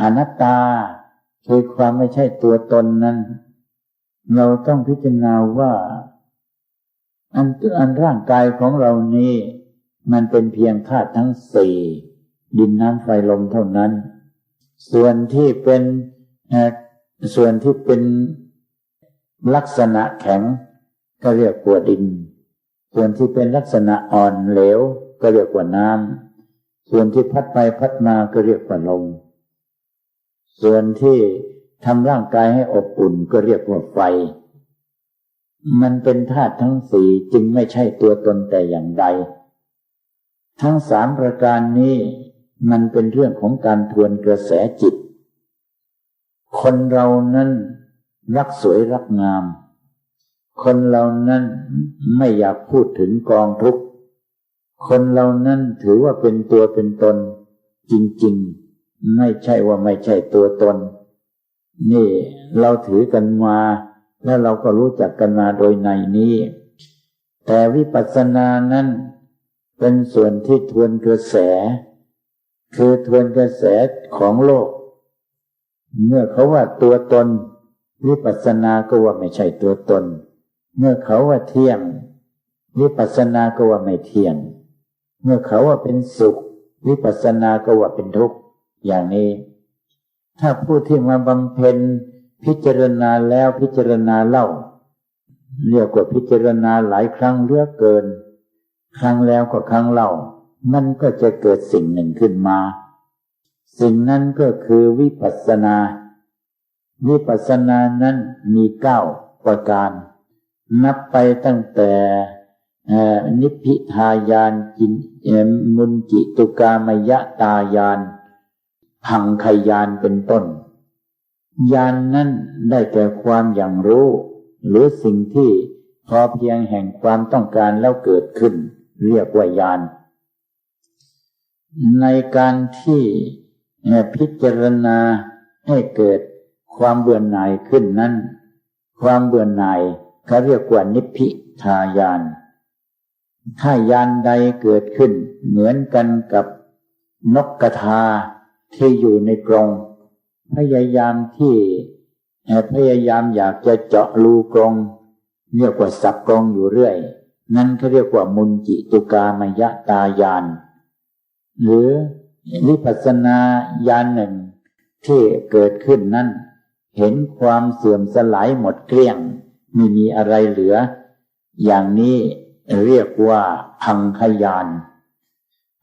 อนัตตาคือความไม่ใช่ตัวตนนั้น เราต้องพิจารณาว่าอันอันร่างกายของเรานี้ มันเป็นเพียงธาตุทั้งสี่ดินน้ำไฟลมเท่านั้น ส่วนที่เป็นส่วนที่เป็นลักษณะแข็ง ก็เรียกว่าดิน ส่วนที่เป็นลักษณะอ่อนเหลว ก็เรียกว่าน้ำส่วนที่พัดไปพัดมาก็เรียกว่าลม ส่วนที่ทำร่างกายให้อบอุ่นก็เรียกว่าไฟ มันเป็นธาตุทั้งสี่จึงไม่ใช่ตัวตนแต่อย่างใด ทั้งสามประการนี้มันเป็นเรื่องของการทวนกระแสจิต คนเรานั้นรักสวยรักงาม คนเรานั้นไม่อยากพูดถึงกองทุกข์ คนเรานั้นถือว่าเป็นตัวเป็นตนจริง ๆ ไม่ใช่ว่าไม่ใช่ตัวตน นี่เราถือกันมา แล้วเราก็รู้จักกันมาโดยในนี้ แต่วิปัสสนานั้นเป็นส่วนที่ทวนกระแส คือทวนกระแสของโลก เมื่อเขาว่าตัวตน วิปัสสนาก็ว่าไม่ใช่ตัวตน เมื่อเขาว่าเที่ยง วิปัสสนาก็ว่าไม่เที่ยง เมื่อเขาว่าเป็นสุข วิปัสสนาก็ว่าเป็นทุกข์ อย่างนี้ ถ้าผู้ที่มาบำเพ็ญพิจารณาแล้วพิจารณาเล่า เรียกว่าพิจารณาหลายครั้งเลือกเกิน ครั้งแล้วก็ครั้งเล่า มันก็จะเกิดสิ่งหนึ่งขึ้นมา สิ่งนั้นก็คือวิปัสสนา วิปัสสนานั้นมีเก้าประการ นับไปตั้งแต่นิพพิทายานจินมุนจิตุกามยะตายาน พังขยานเป็นต้น ยานนั้นได้แก่ความอย่างรู้ หรือสิ่งที่พอเพียงแห่งความต้องการแล้วเกิดขึ้น เรียกว่ายาน ในการที่พิจารณาให้เกิดความเบื่อหน่ายขึ้นนั้น ความเบื่อหน่ายเขาเรียกว่านิพพิทายาน ถ้ายานใดเกิดขึ้นเหมือนกันกับนกกระทา ที่อยู่ในกรง พยายามที่พยายามอยากจะเจาะรูกรงเรียกว่าสับกรงอยู่เรื่อย นั่นเขาเรียกว่ามุนจิตุกามยะตายาน หรือวิปัสนาญาณหนึ่งที่เกิดขึ้นนั้นเห็นความเสื่อมสลายหมดเกลี้ยง ไม่มีอะไรเหลือ อย่างนี้เรียกว่าพังขยาน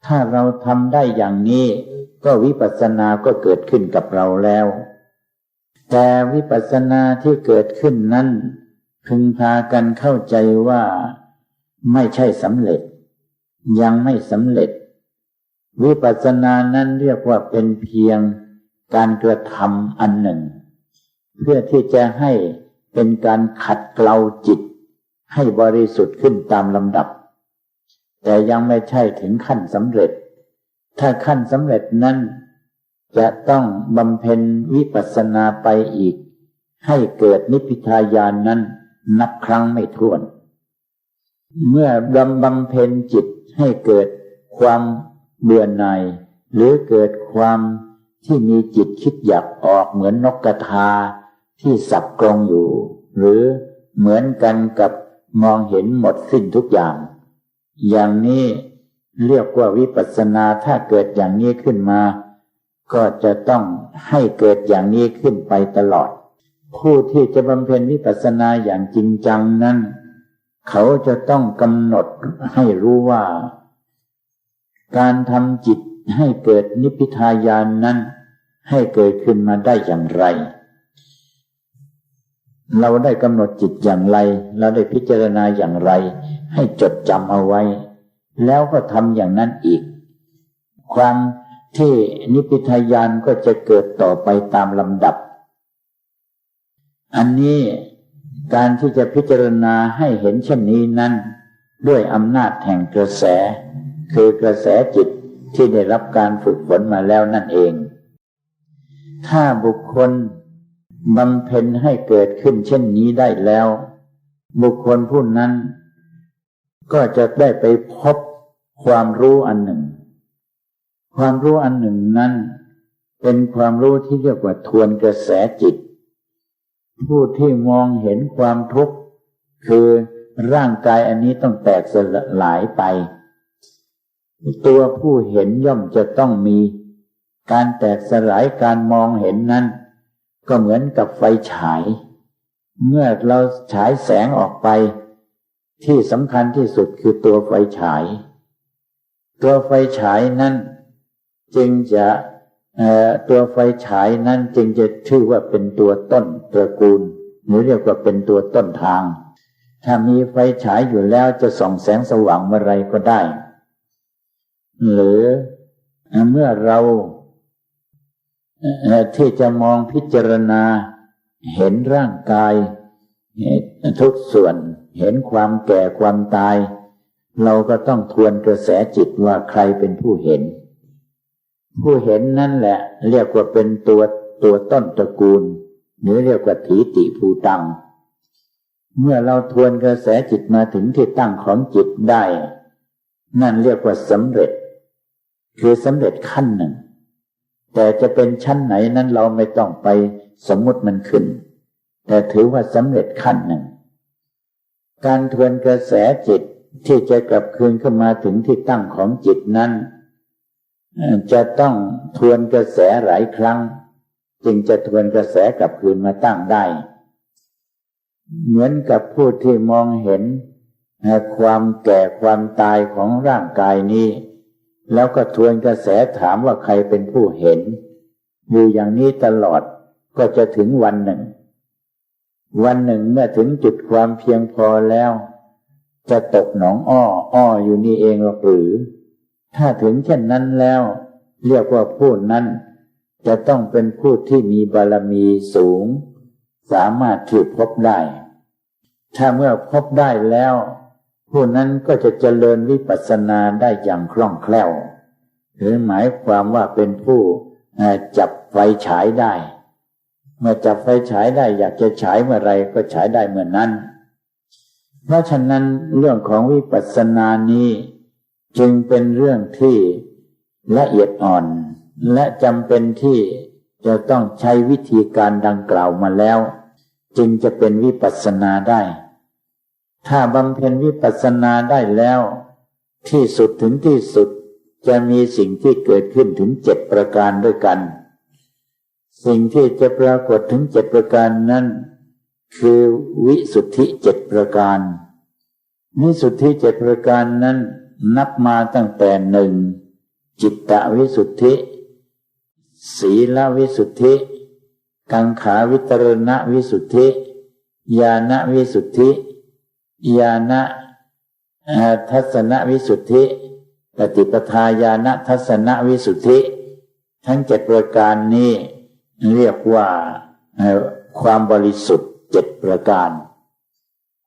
ถ้าเราทำได้อย่างนี้ ก็วิปัสสนาก็เกิดขึ้นกับเราแล้ว แต่วิปัสสนาที่เกิดขึ้นนั้น พึงพากันเข้าใจว่าไม่ใช่สำเร็จ ยังไม่สำเร็จ วิปัสสนานั้นเรียกว่าเป็นเพียงการกระทำอันหนึ่ง เพื่อที่จะให้เป็นการขัดเกลาจิต ให้บริสุทธิ์ขึ้นตามลำดับ แต่ยังไม่ใช่ถึงขั้นสำเร็จ ถ้าขั้นสำเร็จนั้น จะต้องบำเพ็ญวิปัสสนาไปอีก ให้เกิดนิพพิทายานนั้นนับครั้งไม่ถ้วน เมื่อบำบำเพ็ญจิตให้เกิดความเบื่อหน่ายหรือเกิดความที่มีจิตคิดอยากออกเหมือนนกกระทาที่สับกรงอยู่ หรือเหมือนกันกับมองเห็นหมดสิ้นทุกอย่าง อย่างนี้เรียกว่าวิปัสสนาถ้าเกิดอย่างนี้ขึ้นมา ก็จะต้องให้เกิดอย่างนี้ขึ้นไปตลอด ผู้ที่จะบำเพ็ญวิปัสสนาอย่างจริงจังนั้น เขาจะต้องกำหนดให้รู้ว่า การทำจิตให้เกิดนิพพิทายานนั้น ให้เกิดขึ้นมาได้อย่างไร เราได้กำหนดจิตอย่างไร เราได้พิจารณาอย่างไร ให้จดจำเอาไว้ แล้วก็ทำอย่างนั้นอีก ความที่นิพิทายานก็จะเกิดต่อไปตามลำดับ อันนี้การที่จะพิจารณาให้เห็นเช่นนี้นั้น ด้วยอำนาจแห่งกระแส คือกระแสจิตที่ได้รับการฝึกฝนมาแล้วนั่นเอง ถ้าบุคคลบำเพ็ญให้เกิดขึ้นเช่นนี้ได้แล้ว บุคคลผู้นั้น ก็จะได้ไปพบความรู้อันหนึ่ง ความรู้อันหนึ่งนั้น เป็นความรู้ที่เรียกว่าทวนกระแสจิต ผู้ที่มองเห็นความทุกข์ คือร่างกายอันนี้ต้องแตกสลายไป ตัวผู้เห็นย่อมจะต้องมี การแตกสลายการมองเห็นนั้น ก็เหมือนกับไฟฉาย เมื่อเราฉายแสงออกไป ที่สำคัญที่สุดคือตัวไฟฉาย ตัวไฟฉายนั้นจึงจะตัวไฟฉายนั้นจึงจะชื่อว่าเป็นตัวต้นตระกูล หรือเรียกว่าเป็นตัวต้นทาง ถ้ามีไฟฉายอยู่แล้วจะส่องแสงสว่างเมื่อไรก็ได้ หรือเมื่อเราที่จะมองพิจารณาเห็นร่างกายทุกส่วน เห็นความแก่ความตาย เราก็ต้องทวนกระแสจิตว่าใครเป็นผู้เห็น ผู้เห็นนั่นแหละ เรียกว่าเป็นตัวตัวต้นตระกูล หรือเรียกว่าถีติภูตัง เมื่อเราทวนกระแสจิตมาถึงที่ตั้งของจิตได้ นั่นเรียกว่าสำเร็จ คือสำเร็จขั้นหนึ่ง แต่จะเป็นชั้นไหนนั้นเราไม่ต้องไปสมมติมันขึ้น แต่ถือว่าสำเร็จขั้นหนึ่ง การทวนกระแสจิตที่จะกลับคืนเข้ามาถึงที่ตั้งของจิตนั้น จะต้องทวนกระแสหลายครั้ง จึงจะทวนกระแสกลับคืนมาตั้งได้ เหมือนกับผู้ที่มองเห็นความแก่ความตายของร่างกายนี้ แล้วก็ทวนกระแสถามว่าใครเป็นผู้เห็น อยู่อย่างนี้ตลอดก็จะถึงวันหนึ่ง วันหนึ่งเมื่อถึงจุดความเพียงพอแล้ว จะตกหนองอ้อ อ้ออยู่นี่เองหรือ ถ้าถึงเช่นนั้นแล้ว เรียกว่าผู้นั้น จะต้องเป็นผู้ที่มีบารมีสูง สามารถที่พบได้ ถ้าเมื่อพบได้แล้ว ผู้นั้นก็จะเจริญวิปัสสนาได้อย่างคล่องแคล่ว หรือหมายความว่าเป็นผู้จับไฟฉายได้ เมื่อจับไฟฉายได้อยากจะฉายเมื่อไรก็ฉายได้เมื่อนนั้น เพราะฉะนั้นเรื่องของวิปัสสนานี้จึงเป็นเรื่องที่ละเอียดอ่อน และจำเป็นที่จะต้องใช้วิธีการดังกล่าวมาแล้ว จึงจะเป็นวิปัสสนาได้ ถ้าบำเพ็ญวิปัสสนาได้แล้ว ที่สุดถึงที่สุดจะมีสิ่งที่เกิดขึ้นถึงเจ็ดประการด้วยกัน สิ่งที่จะปรากฏถึงเจ็ดประการนั้น คือวิสุทธิเจ็ดประการวิสุทธิเจ็ดประการนั้นนับมาตั้งแต่หนึ่งจิตตวิสุทธิ ศีลวิสุทธิ กังขาวิตรณวิสุทธิ ญาณวิสุทธิญาณทัศนวิสุทธิปฏิปทาญาณทัศนวิสุทธิ ทั้งเจ็ดประการนี้ เรียกว่าความบริสุทธิ์เจ็ดประการ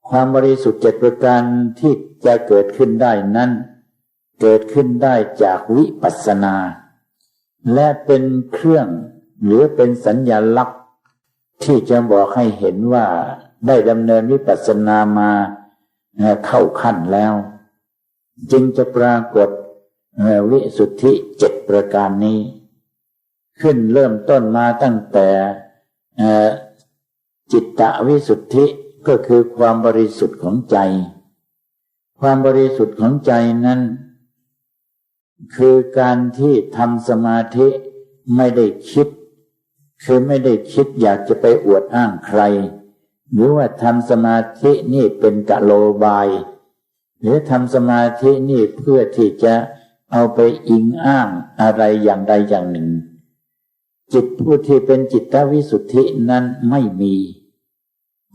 ความบริสุทธิ์เจ็ดประการที่จะเกิดขึ้นได้นั้น เกิดขึ้นได้จากวิปัสสนา และเป็นเครื่องหรือเป็นสัญญาลักษณ์ ที่จะบอกให้เห็นว่าได้ดำเนินวิปัสสนามาเข้าขั้นแล้ว จึงจะปรากฏวิสุทธิเจ็ดประการนี้ ขึ้นเริ่มต้นมาตั้งแต่จิตตวิสุทธิก็คือความบริสุทธิ์ของใจ ความบริสุทธิ์ของใจนั้น คือการที่ทำสมาธิไม่ได้คิด คือไม่ได้คิดอยากจะไปอวดอ้างใคร หรือว่าทำสมาธินี่เป็นกะโลบาย หรือทำสมาธินี่เพื่อที่จะเอาไปอิงอ้างอะไรอย่างใดอย่างหนึ่ง จิตผู้ที่เป็นจิตวิสุทธินั้นไม่มี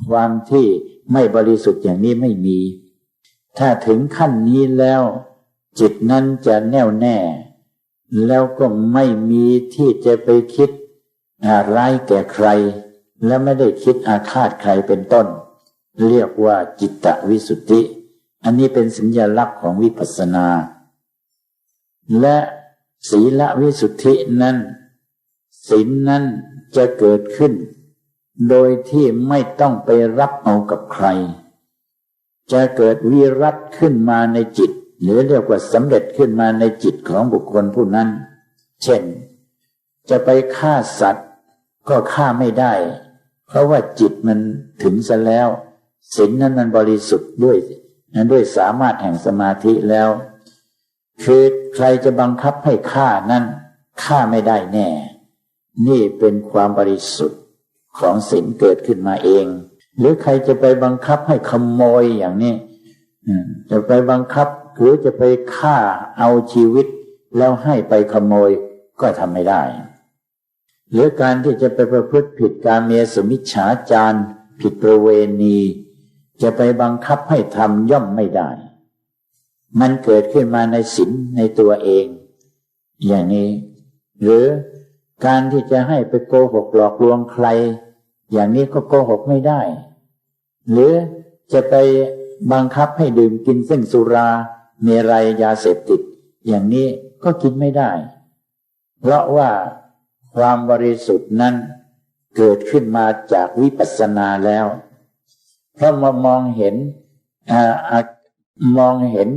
ความที่ไม่บริสุทธิ์อย่างนี้ไม่มี ถ้าถึงขั้นนี้แล้ว จิตนั้นจะแน่วแน่ แล้วก็ไม่มีที่จะไปคิดร้ายแก่ใคร และไม่ได้คิดอาฆาตใครเป็นต้น เรียกว่าจิตตวิสุทธิ อันนี้เป็นสัญญลักษณ์ของวิปัสสนา และศีลวิสุทธินั้น ศีลนั้นจะเกิดขึ้น โดยที่ไม่ต้องไปรับเอากับใคร จะเกิดวิรัตขึ้นมาในจิต หรือเรียกว่าสำเร็จขึ้นมาในจิตของบุคคลผู้นั้น เช่น จะไปฆ่าสัตว์ ก็ฆ่าไม่ได้ เพราะว่าจิตมันถึงซะแล้วศีลนั้นมันบริสุทธิ์ด้วยนั้นด้วยสามารถแห่งสมาธิแล้ว คือใครจะบังคับให้ฆ่านั้นฆ่าไม่ได้แน่ นี่เป็นความบริสุทธิ์ของศีลเกิดขึ้นมาเอง หรือใครจะไปบังคับให้ขโมยอย่างนี้จะไปบังคับหรือจะไปฆ่าเอาชีวิต แล้วให้ไปขโมยก็ทำไม่ได้ หรือการที่จะไปประพฤติผิดการเมียสมิชฉาจารผิดประเวณี จะไปบังคับให้ทำย่อมไม่ได้ มันเกิดขึ้นมาในศีลในตัวเอง อย่างนี้ หรือ การที่จะให้ไปโกหกหลอกลวงใคร อย่างนี้ก็โกหกไม่ได้ หรือจะไปบังคับให้ดื่มกินซึ่งสุราเมรัยยาเสพติด อย่างนี้ก็กินไม่ได้ เพราะว่าความบริสุทธิ์นั้นเกิดขึ้นมาจากวิปัสสนาแล้วเพราะมามองเห็นมองเห็น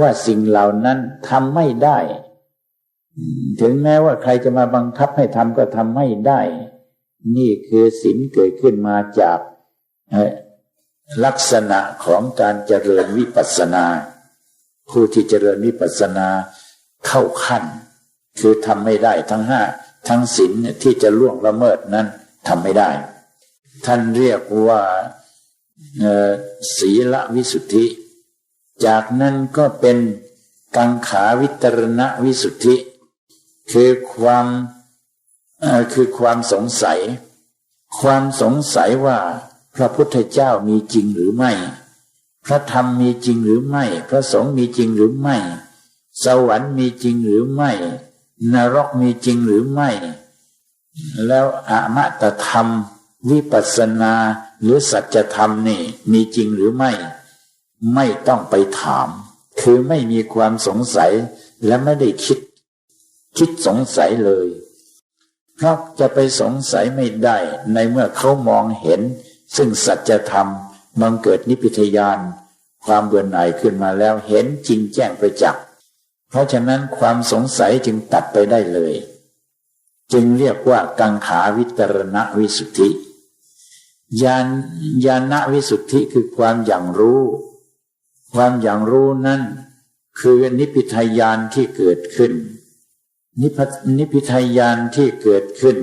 ว่าสิ่งเหล่านั้นทำไม่ได้ ถึงแม้ว่าใครจะมาบังคับให้ทำก็ทำไม่ได้ นี่คือศีลเกิดขึ้นมาจากลักษณะของการเจริญวิปัสสนา ผู้ที่เจริญวิปัสสนาเข้าขั้น คือทำไม่ได้ทั้งห้าทั้งศีลที่จะล่วงละเมิดนั้นทำไม่ได้ ท่านเรียกว่าศีลวิสุทธิ จากนั้นก็เป็นกังขาวิตรณวิสุทธิ คือความคือความสงสัย ความสงสัยว่าพระพุทธเจ้ามีจริงหรือไม่ พระธรรมมีจริงหรือไม่ พระสงฆ์มีจริงหรือไม่ สวรรค์มีจริงหรือไม่ นรกมีจริงหรือไม่ แล้วอมตะธรรม วิปัสสนาหรือสัจธรรมนี่มีจริงหรือไม่ ไม่ต้องไปถาม คือไม่มีความสงสัยและไม่ได้คิด คิดสงสัยเลย เพราะจะไปสงสัยไม่ได้ในเมื่อเขามองเห็น ซึ่งสัจธรรมมังเกิดนิพพิทยาน ความเบื่อหน่ายขึ้นมาแล้วเห็นจริงแจ้งประจักษ์เพราะฉะนั้นความสงสัยจึงตัดไปได้เลย จึงเรียกว่ากังขาวิตรณวิสุทธิญาณญาณวิสุทธิคือความอย่างรู้ ความอย่างรู้นั้นคือนิพพิทยานที่เกิดขึ้น นิพพิทยานที่เกิดขึ้น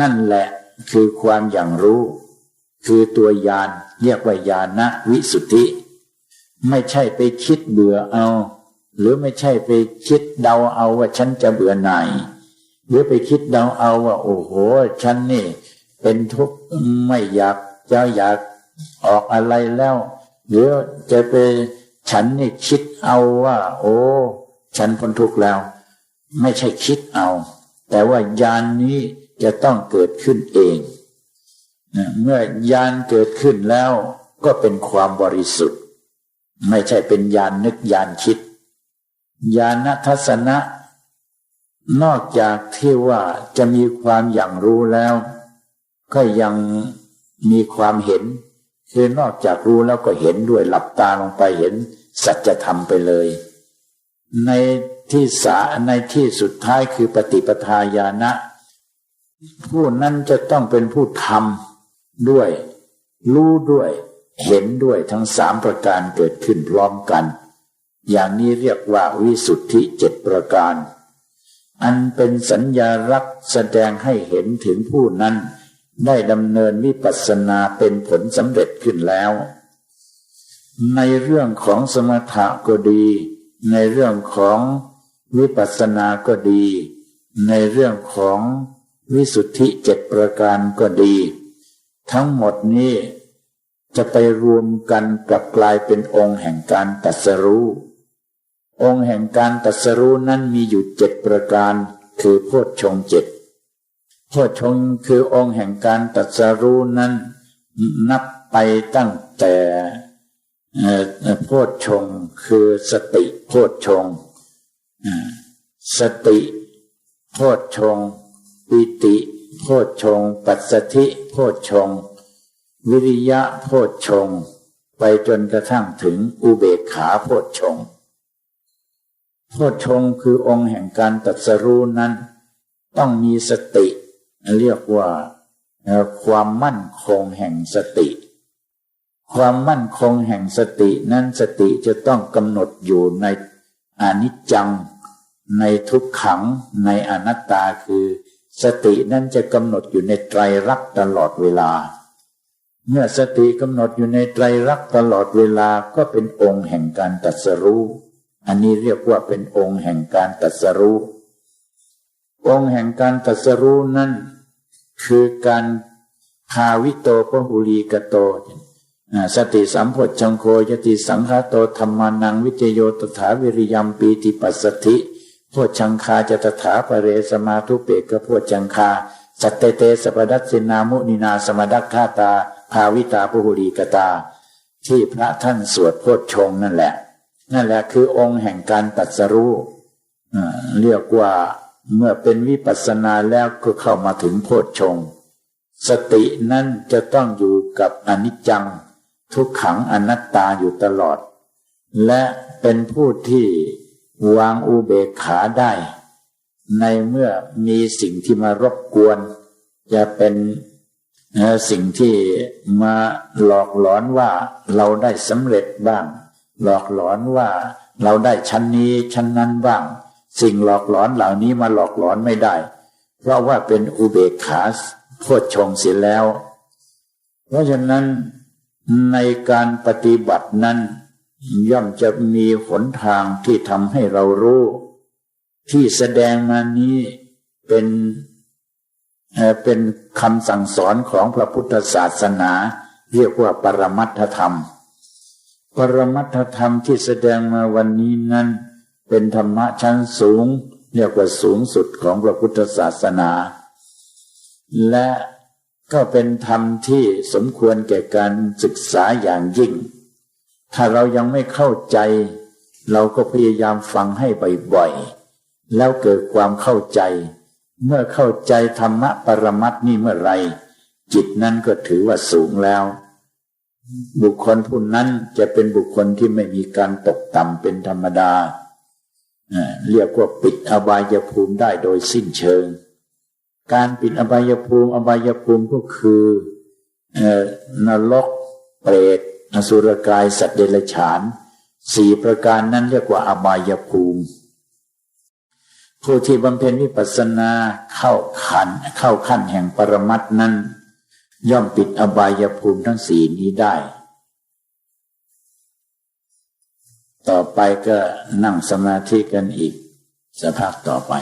นั่นแหละคือความอย่างรู้ คือตัวยานเรียกว่าญาณวิสุทธิ ไม่ใช่ไปคิดเบื่อเอา หรือไม่ใช่ไปคิดเดาเอาว่าฉันจะเบื่อหน่ายหรือไปคิดเดาเอาว่า โอ้โห ฉันนี่ เป็นทุกข์ไม่อยากจะอยากออกอะไรแล้วหรือจะไปฉันนี่คิดเอาว่า โอ้ ฉันพ้นทุกข์แล้ว ไม่ใช่คิดเอา แต่ว่ายานนี้จะต้องเกิดขึ้นเองเมื่อยานเกิดขึ้นแล้วก็เป็นความบริสุทธิ์ ไม่ใช่เป็นยานนึกยานคิดยานทัศนะ นอกจากที่ว่าจะมีความอย่างรู้แล้ว ก็ยังมีความเห็น คือนอกจากรู้แล้วก็เห็นด้วยหลับตาลงไปเห็นสัจธรรมไปเลย ใน ที่สาในที่สุดท้ายคือปฏิปทาญาณะผู้นั้นจะต้องเป็นผู้ทำด้วย รู้ด้วย เห็นด้วยทั้งสามประการเกิดขึ้นพร้อมกัน อย่างนี้เรียกว่าวิสุทธิเจ็ดประการ อันเป็นสัญญาลักษณ์แสดงให้เห็นถึงผู้นั้น ได้ดำเนินวิปัสสนาเป็นผลสำเร็จขึ้นแล้ว ในเรื่องของสมถะก็ดี ในเรื่องของ วิปัสสนาก็ดี ในเรื่องของวิสุทธิเจ็ดประการก็ดี ทั้งหมดนี้จะไปรวมกันกลับกลายเป็นองค์แห่งการตัดสรู้ องค์แห่งการตัดสรู้นั้นมีอยู่เจ็ดประการ คือโพชฌงเจ็ดโพชฌงคือองค์แห่งการตัดสรู้นั้น นับไปตั้งแต่โพชฌงคือสติโพชฌง สติโพชฌงปิติโพชฌงปัสสธิโพชฌงวิริยะโพชฌงไปจนกระทั่งถึงอุเบกขาโพชฌงโพชฌงคือองค์แห่งการตัดสรู้นั้น ต้องมีสติ เรียกว่าความมั่นคงแห่งสติ ความมั่นคงแห่งสตินั้นสติจะต้องกำหนดอยู่ในอนิจจัง ในทุกขังในอนัตตาคือ สตินั้นจะกำหนดอยู่ในไตรลักษณ์ตลอดเวลา เมื่อสติกำหนดอยู่ในไตรลักษณ์ตลอดเวลาก็เป็นองค์แห่งการตัสรู้ อันนี้เรียกว่าเป็นองค์แห่งการตัสรู้ องค์แห่งการตัสรู้นั้นคือการภาวิโตปหุลีกโตสติสัมโพชฌงโคยติสังฆาโตธรรมานังวิจโยตถาวิริยมปีติปัสสธิ โพชฌังคาจตถาปเรสมาทุเปกโพชฌังคา สัตเตเตสปดัสสินามุนินาสมดักขาตา ภาวิตาปหุลีกตา ที่พระท่านสวดโพชฌงค์นั่นแหละ นั่นแหละคือองค์แห่งการตรัสรู้อ่าเรียกว่าเมื่อเป็นวิปัสสนาแล้วก็เข้ามาถึงโพชฌงสตินั้นจะต้องอยู่กับอนิจจัง ทุกขังอนัตตาอยู่ตลอด และเป็นผู้ที่ วางอุเบกขาได้ ในเมื่อมีสิ่งที่มารบกวน จะเป็นสิ่งที่มาหลอกหลอนว่าเราได้สำเร็จบ้าง หลอกหลอนว่าเราได้ชั้นนี้ชั้นนั้นบ้าง สิ่งหลอกหลอนเหล่านี้มาหลอกหลอนไม่ได้ เพราะว่าเป็นอุเบกขาโพชฌงเสียแล้ว เพราะฉะนั้นในการปฏิบัตินั้น ย่อมจะมีหนทางที่ทำให้เรารู้ ที่แสดงมานี้เป็นเป็นคำสั่งสอนของพระพุทธศาสนา เรียกว่าปรมัตถธรรม ปรมัตถธรรมที่แสดงมาวันนี้นั้น เป็นธรรมะชั้นสูง เรียกว่าสูงสุดของพระพุทธศาสนา และก็เป็นธรรมที่สมควรแก่การศึกษาอย่างยิ่ง ถ้าเรายังไม่เข้าใจ เราก็พยายามฟังให้บ่อยๆ แล้วเกิดความเข้าใจ เมื่อเข้าใจธรรมะปรมัตนี่เมื่อไร จิตนั้นก็ถือว่าสูงแล้ว บุคคลผู้นั้นจะเป็นบุคคลที่ไม่มีการตกต่ำเป็นธรรมดา เรียกว่าปิดอบายภูมิได้โดยสิ้นเชิง การปิดอบายภูมิ อบายภูมิก็คืออนรก เปรต อสุรกายสัตว์เดรัจฉานสี่ประการนั้นเรียกว่าอบายภูมิ ผู้ที่บำเพ็ญวิปัสสนาเข้าขันเข้าขั้นแห่งปรมัตนั้น ย่อมปิดอบายภูมิทั้งสี่นี้ได้ ต่อไปก็นั่งสมาธิกันอีกสภาพต่อไป